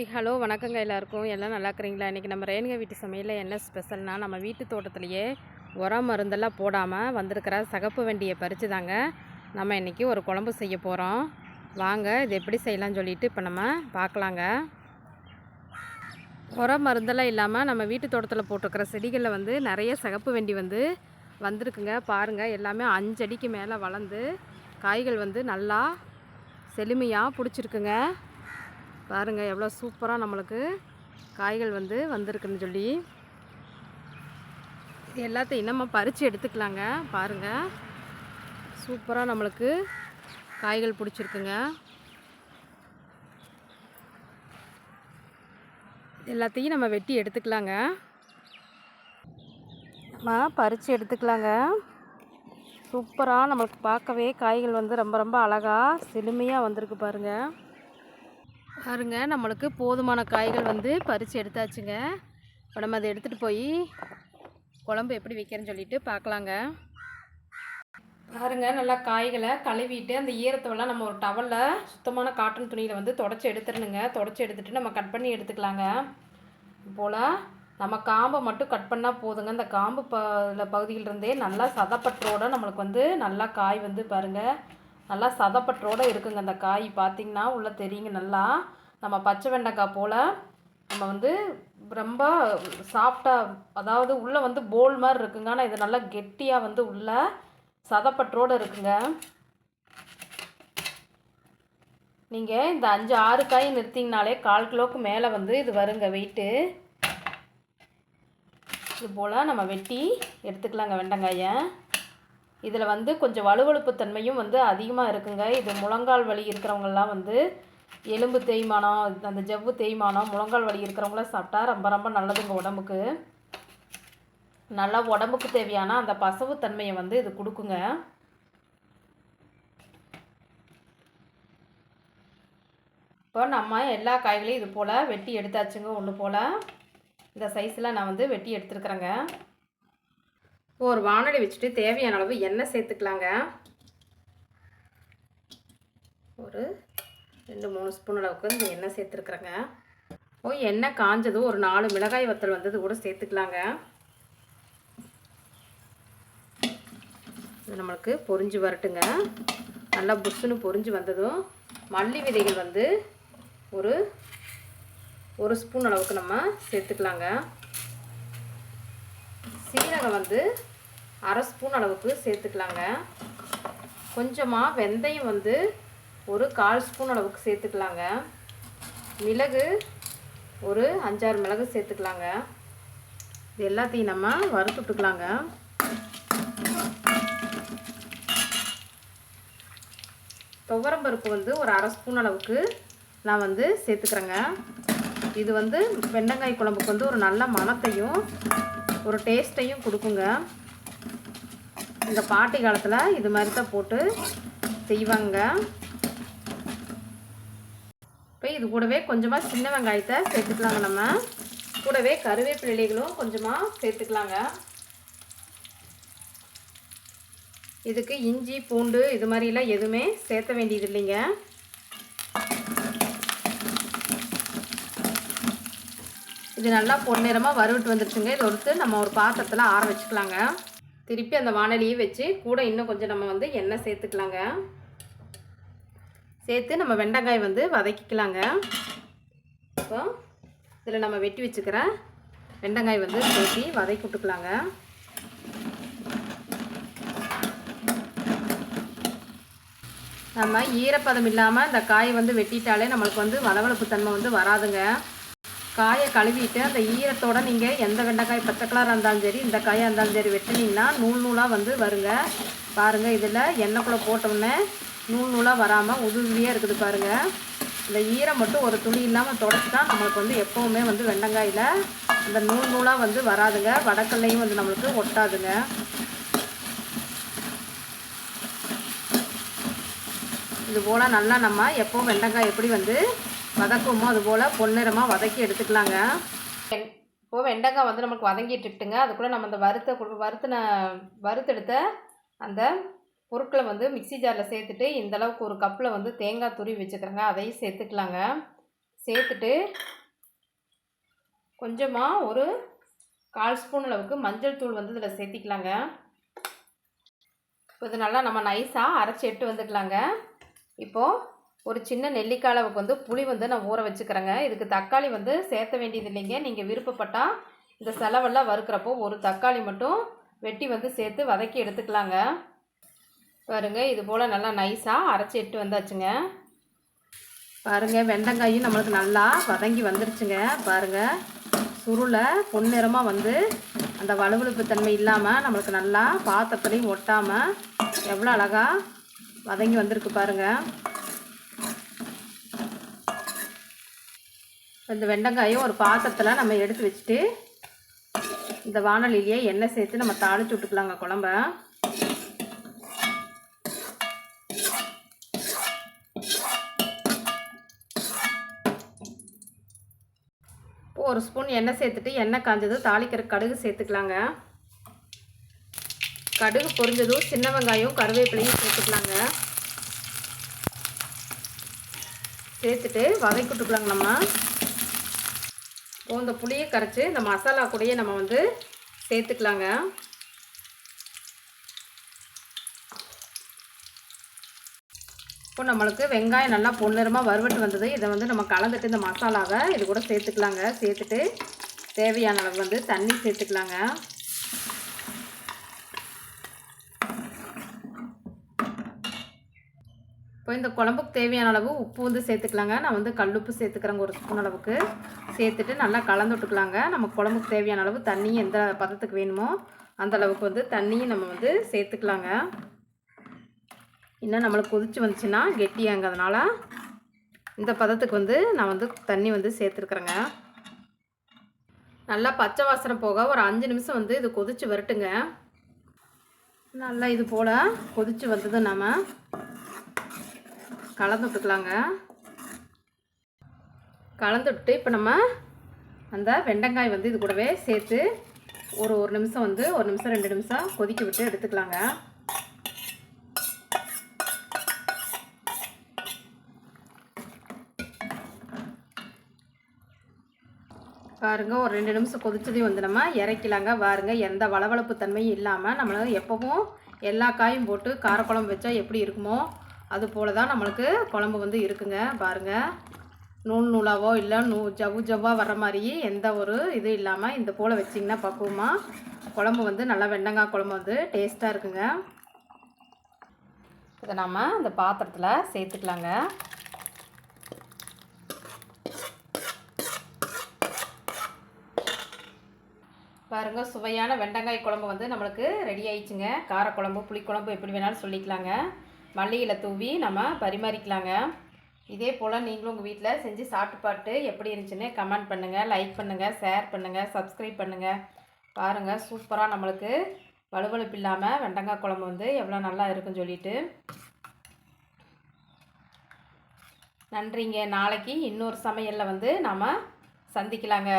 Hi hello வணக்கங்க எல்லாருக்கும். எல்லாம் நல்லா இருக்கிறீங்களா? இன்றைக்கி நம்ம ரேணுங்க வீட்டு சமையலில் என்ன ஸ்பெஷல்னால் நம்ம வீட்டு தோட்டத்துலேயே உரம் மருந்தெல்லாம் போடாமல் வந்திருக்கிற சகப்பு வண்டியை பறித்து தாங்க நம்ம இன்றைக்கி ஒரு குழம்பு செய்ய போகிறோம் வாங்க இது எப்படி செய்யலாம்னு சொல்லிட்டு இப்போ நம்ம பார்க்கலாங்க. உரம் மருந்தெல்லாம் இல்லாமல் நம்ம வீட்டு தோட்டத்தில் போட்டிருக்கிற செடிகளில் வந்து நிறைய சகப்பு வண்டி வந்து வந்திருக்குங்க. பாருங்கள் எல்லாமே அஞ்சடிக்கு மேலே வளர்ந்து காய்கள் வந்து நல்லா செழுமையாக பிடிச்சிருக்குங்க. பாருங்கள் எவ்வளோ சூப்பராக நம்மளுக்கு காய்கள் வந்து வந்திருக்குன்னு சொல்லி. இது எல்லாத்தையும் நம்ம பறித்து எடுத்துக்கலாங்க. பாருங்கள் சூப்பராக நம்மளுக்கு காய்கள் பிடிச்சிருக்குங்க. எல்லாத்தையும் நம்ம வெட்டி எடுத்துக்கலாங்க. நம்ம பறித்து எடுத்துக்கலாங்க. சூப்பராக நம்மளுக்கு பார்க்கவே காய்கள் வந்து ரொம்ப ரொம்ப அழகாக செழுமையாக வந்திருக்கு பாருங்கள் பாருங்க நம்மளுக்கு போதுமான காய்கள் வந்து பறித்து எடுத்தாச்சுங்க. இப்போ நம்ம அதை எடுத்துகிட்டு போய் குழம்பு எப்படி வைக்கிறேன்னு சொல்லிட்டு பார்க்கலாங்க. பாருங்க நல்லா காய்களை கழுவிட்டு அந்த ஈரத்தவெல்லாம் நம்ம ஒரு டவலில் சுத்தமான காட்டன் துணியில் வந்து தொடச்சி எடுத்துடணுங்க. தொடச்சி எடுத்துட்டு நம்ம கட் பண்ணி எடுத்துக்கலாங்க. போல் நம்ம காம்பை மட்டும் கட் பண்ணால் போதுங்க. அந்த காம்பு ப பகுதியிலிருந்தே நல்லா சதப்பற்றோட நம்மளுக்கு வந்து நல்லா காய் வந்து பாருங்கள் நல்லா சதப்பற்றோடு இருக்குங்க அந்த காய். பார்த்திங்கன்னா உள்ளே தெரியுங்க நல்லா. நம்ம பச்சை வெண்டைக்காய் போல் நம்ம வந்து ரொம்ப சாஃப்டாக அதாவது உள்ளே வந்து போல் மாதிரி இருக்குங்க. ஆனால் இது நல்லா கெட்டியாக வந்து உள்ளே சதப்பற்றோடு இருக்குங்க. நீங்கள் இந்த அஞ்சு ஆறு காய் நிறுத்திங்கனாலே கால் கிலோக்கு மேலே வந்து இது வருங்க வெயிட்டு இது போல் நம்ம வெட்டி எடுத்துக்கலாங்க வெண்டங்காயை இதில் வந்து கொஞ்சம் வலுவழுப்பு தன்மையும் வந்து அதிகமாக இருக்குங்க. இது முழங்கால் வலி இருக்கிறவங்கெல்லாம் வந்து எலும்பு தேய்மானம் அந்த ஜவ்வு தேய்மானம் முழங்கால் வலி இருக்கிறவங்களாம் சாப்பிட்டா ரொம்ப ரொம்ப நல்லதுங்க உடம்புக்கு. நல்லா உடம்புக்கு தேவையான அந்த பசவு தன்மையை வந்து இது கொடுக்குங்க. இப்போ நம்ம எல்லா காய்களையும் இது போல் வெட்டி எடுத்தாச்சுங்க ஒன்று போல். இந்த சைஸில் நான் வந்து வெட்டி எடுத்துருக்குறேங்க. ஒரு வானொலி வச்சுட்டு தேவையான அளவு எண்ணெய் சேர்த்துக்கலாங்க. ஒரு ரெண்டு மூணு ஸ்பூன் அளவுக்கு இந்த எண்ணெய் சேர்த்துருக்குறேங்க. ஓ எண்ணெய் காஞ்சதும் ஒரு நாலு மிளகாய் வத்தல் வந்தது கூட சேர்த்துக்கலாங்க. இது நம்மளுக்கு பொறிஞ்சு வரட்டுங்க. நல்லா புஷ்ஷுன்னு பொரிஞ்சு வந்ததும் மல்லி விதைகள் வந்து ஒரு ஒரு ஸ்பூன் அளவுக்கு நம்ம சேர்த்துக்கலாங்க. சீரகம் வந்து அரை ஸ்பூன் அளவுக்கு சேர்த்துக்கலாங்க. கொஞ்சமாக வெந்தயம் வந்து ஒரு கால் ஸ்பூன் அளவுக்கு சேர்த்துக்கலாங்க. மிளகு ஒரு அஞ்சாறு மிளகு சேர்த்துக்கலாங்க. இது எல்லாத்தையும் நம்ம வறுத்துட்டுக்கலாங்க துவரம்பருப்பு வந்து ஒரு அரை ஸ்பூன் அளவுக்கு நான் வந்து சேர்த்துக்கிறேங்க. இது வந்து வெண்டைக்காய் குழம்புக்கு வந்து ஒரு நல்ல மணத்தையும் ஒரு டேஸ்ட்டையும் கொடுக்குங்க. இந்த பாட்டி காலத்தில் இது மாதிரி தான் போட்டு செய்வாங்க. இப்போ இது கூடவே கொஞ்சமாக சின்ன வெங்காயத்தை சேர்த்துக்கலாங்க நம்ம. கூடவே கருவேப்பிலைகளும் கொஞ்சமாக சேர்த்துக்கலாங்க. இதுக்கு இஞ்சி பூண்டு இது மாதிரிலாம் எதுவுமே சேர்த்த வேண்டியது இல்லைங்க. இது நல்லா பொன்னிறமாக வறுவிட்டு வந்துருச்சுங்க. இது ஒருத்து நம்ம ஒரு பாத்திரத்தில் ஆற வச்சுக்கலாங்க. திருப்பி அந்த வானலியை வச்சு கூட இன்னும் கொஞ்சம் நம்ம வந்து எண்ணெய் சேர்த்துக்கலாங்க. சேர்த்து நம்ம வெண்டைக்காய் வந்து வதக்கிக்கலாங்க. இப்போ இதில் நம்ம வெட்டி வச்சுக்கிற வெண்டைக்காய் வந்து சேர்த்தி வதக்கி விட்டுக்கலாங்க. நம்ம ஈரப்பதம் இல்லாமல் இந்த காய் வந்து வெட்டிட்டாலே நம்மளுக்கு வந்து வளவளப்பு தன்மை வந்து வராதுங்க. காயை கழுவிட்டு அந்த ஈரத்தோடு நீங்கள் எந்த வெண்டைக்காய் பச்சை கலராக இருந்தாலும் சரி இந்த காயாக இருந்தாலும் சரி வெட்டினீங்கன்னா நூல் நூலாக வந்து வருங்க. பாருங்கள் இதில் எண்ணெய்க்குள்ளே போட்டோன்னே நூல் நூலாக வராமல் உதுவியாக இருக்குது பாருங்கள் இந்த ஈரம் மட்டும் ஒரு துணி இல்லாமல் தொடச்சிட்டா நம்மளுக்கு வந்து எப்போவுமே வந்து வெண்டங்காயில் இந்த நூல் நூலாக வந்து வராதுங்க. வடக்கல்லையும் வந்து நம்மளுக்கு ஒட்டாதுங்க. இது போல் நல்லா நம்ம எப்போ வெண்டைக்காய் எப்படி வந்து வதக்குமோ அது போல் பொன்னிறமாக வதக்கி எடுத்துக்கலாங்க. இப்போது வெண்டைக்காய் வந்து நமக்கு வதங்கிட்டு இருக்குங்க அதுக்குள்ளே நம்ம அந்த வறுத்த வறுத்துன வறுத்தெடுத்த அந்த பொருட்களை வந்து மிக்சி ஜாரில் சேர்த்துட்டு இந்த அளவுக்கு ஒரு கப்பில் வந்து தேங்காய் துருவி வச்சுக்கிறேங்க. அதையும் சேர்த்துக்கலாங்க. சேர்த்துட்டு கொஞ்சமாக ஒரு கால் ஸ்பூன் அளவுக்கு மஞ்சள் தூள் வந்து இதில் சேர்த்திக்கலாங்க. இப்போ இது நல்லா நம்ம நைஸாக அரைச்சி எடுத்து வந்துக்கலாங்க. இப்போது ஒரு சின்ன நெல்லிக்காய் அளவுக்கு வந்து புளி வந்து நான் ஊற வச்சுக்கிறேங்க. இதுக்கு தக்காளி வந்து சேர்த்த வேண்டியது இல்லைங்க. நீங்கள் விருப்பப்பட்டால் இந்த செலவெல்லாம் வறுக்கிறப்போ ஒரு தக்காளி மட்டும் வெட்டி வந்து சேர்த்து வதக்கி எடுத்துக்கலாங்க. பாருங்க இது போல் நல்லா நைஸாக அரைச்சி எட்டு வந்தாச்சுங்க. பாருங்க வெண்டங்காயும் நம்மளுக்கு நல்லா வதங்கி வந்துருச்சுங்க. பாருங்க சுருளை பொன்னிறமாக வந்து அந்த வலுவழுப்பு தன்மை இல்லாமல் நம்மளுக்கு நல்லா பாத்திரத்துலையும் ஒட்டாமல் எவ்வளோ அழகாக வதங்கி வந்திருக்கு பாருங்க. இந்த வெண்டைக்காயும் ஒரு பாத்திரத்தில் நம்ம எடுத்து வச்சுட்டு இந்த வானொலியிலேயே எண்ணெய் சேர்த்து நம்ம தாளிச்சு விட்டுக்கலாங்க குழம்ப. இப்போ ஒரு ஸ்பூன் எண்ணெய் சேர்த்துட்டு எண்ணெய் காஞ்சது தாளிக்கிற கடுகு சேர்த்துக்கலாங்க. கடுகு பொரிஞ்சதும் சின்ன வெங்காயம் கருவேப்பிலையும் சேர்த்துக்கலாங்க. சேர்த்துட்டு வதக்கி விட்டுக்கலாங்க நம்ம. இந்த புளியை கரைச்சி இந்த மசாலா கூடயே நம்ம வந்து சேர்த்துக்கலாங்க. இப்போ நம்மளுக்கு வெங்காயம் நல்லா பொன்னிறமாக வறுவட்டு வந்தது. இதை வந்து நம்ம கலந்துட்டு இந்த மசாலாவை இது கூட சேர்த்துக்கலாங்க. சேர்த்துட்டு தேவையான அளவு வந்து தண்ணி சேர்த்துக்கலாங்க. இப்போ இந்த குழம்புக்கு தேவையான அளவு உப்பு வந்து சேர்த்துக்கலாங்க. நான் வந்து கல்லுப்பு சேர்த்துக்கிறேங்க ஒரு ஸ்பூன் அளவுக்கு. சேர்த்துட்டு நல்லா கலந்து விட்டுக்கலாங்க. நம்ம குழம்புக்கு தேவையான அளவு தண்ணி எந்த பதத்துக்கு வேணுமோ அந்த அளவுக்கு வந்து தண்ணியும் நம்ம வந்து சேர்த்துக்கலாங்க. இன்னும் நம்மளுக்கு கொதிச்சு வந்துச்சுன்னா கெட்டியாங்க. அதனால் இந்த பதத்துக்கு வந்து நான் வந்து தண்ணி வந்து சேர்த்துருக்குறேங்க. நல்லா பச்சை வாசனை போக ஒரு அஞ்சு நிமிஷம் வந்து இது கொதிச்சு வரட்டுங்க. நல்லா இது போல் கொதிச்சு வந்தது நம்ம கலந்து விட்டுக்கலாங்க கலந்து விட்டு இப்போ நம்ம அந்த வெண்டைக்காய் வந்து இது கூடவே சேர்த்து ஒரு ஒரு நிமிஷம் வந்து ஒரு நிமிஷம் ரெண்டு நிமிஷம் கொதிக்க விட்டு எடுத்துக்கலாங்க. பாருங்க ஒரு ரெண்டு நிமிஷம் கொதிச்சதையும் வந்து நம்ம இறக்கலாங்க. பாருங்க எந்த வளவளப்பு தன்மையும் இல்லாமல் நம்மளால் எப்பவும் எல்லா காயும் போட்டு காரக்குழம்பு வச்சா எப்படி இருக்குமோ அது போல தான் நம்மளுக்கு குழம்பு வந்து இருக்குங்க. பாருங்க. நூல் நூலாவோ இல்லை நூ ஜவ்வு ஜவ்வாக வர மாதிரி எந்த ஒரு இது இல்லாமல் இந்த போல் வச்சிங்கன்னா பக்குவமாக குழம்பு வந்து நல்லா வெண்டங்காய் குழம்பு வந்து டேஸ்ட்டாக இருக்குங்க. இதை நம்ம இந்த பாத்திரத்தில் சேர்த்துக்கலாங்க. பாருங்க சுவையான வெண்டங்காய் குழம்பு வந்து நம்மளுக்கு ரெடி ஆயிடுச்சுங்க. காரக்குழம்பு புளிக்குழம்பு எப்படி வேணாலும் சொல்லிக்கலாங்க. மல்லியில் தூவி நம்ம பரிமாறிக்கலாங்க. இதே போல் நீங்களும் உங்கள் வீட்டில் செஞ்சு சாப்பிட்டு பார்த்து எப்படி இருந்துச்சுன்னு கமெண்ட் பண்ணுங்கள் லைக் பண்ணுங்கள் ஷேர் பண்ணுங்கள் சப்ஸ்கிரைப் பண்ணுங்கள் பாருங்கள் சூப்பராக நம்மளுக்கு வலுவலுப்பு இல்லாமல் வெண்டங்காய் குழம்பு வந்து எவ்வளோ நல்லா இருக்குன்னு சொல்லிட்டு. நன்றிங்க. நாளைக்கு இன்னொரு சமையலில் வந்து நாம் சந்திக்கலாங்க.